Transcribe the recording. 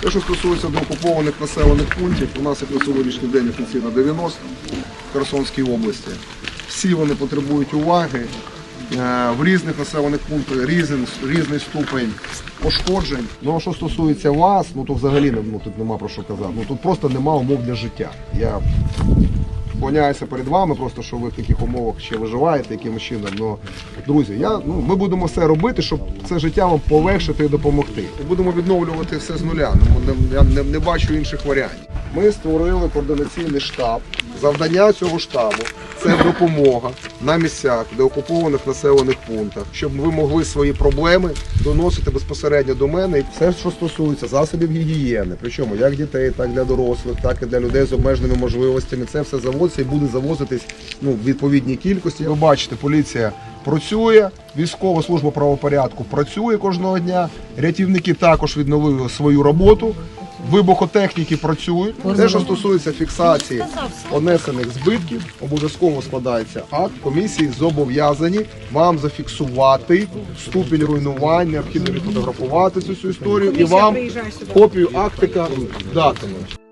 Те, що стосується до окупованих населених пунктів, у нас як на сьогоднішній день офіційно 90 в Херсонській області. Всі вони потребують уваги. Е, В різних населених пунктах різний, різний ступень пошкоджень. Ну а що стосується вас, ну то взагалі ну, тут нема про що казати. Ну тут просто нема умов для життя. Я склоняюся перед вами, просто що ви в таких умовах ще виживаєте якимось чином. Но, друзі, я, ну, ми будемо все робити, щоб це життя вам полегшити і допомогти. Будемо відновлювати все з нуля. Ну, не- Я не, не бачу інших варіантів. Ми створили координаційний штаб. Завдання цього штабу це допомога на місцях, де окупованих населених пунктах, щоб ви могли свої проблеми доносити безпосередньо до мене. І все, що стосується засобів гігієни, причому як дітей, так і для дорослих, так і для людей з обмеженими можливостями. Це все завозиться і буде завозитись ну, в відповідній кількості. Ви бачите, поліція працює, військова служба правопорядку працює кожного дня. Рятівники також відновили свою роботу. Вибухотехніки працюють. Те, що стосується фіксації понесених збитків, обов'язково складається акт. Комісії зобов'язані вам зафіксувати ступінь руйнувань, необхідно відфотографувати цю всю історію і вам копію актика датимуть.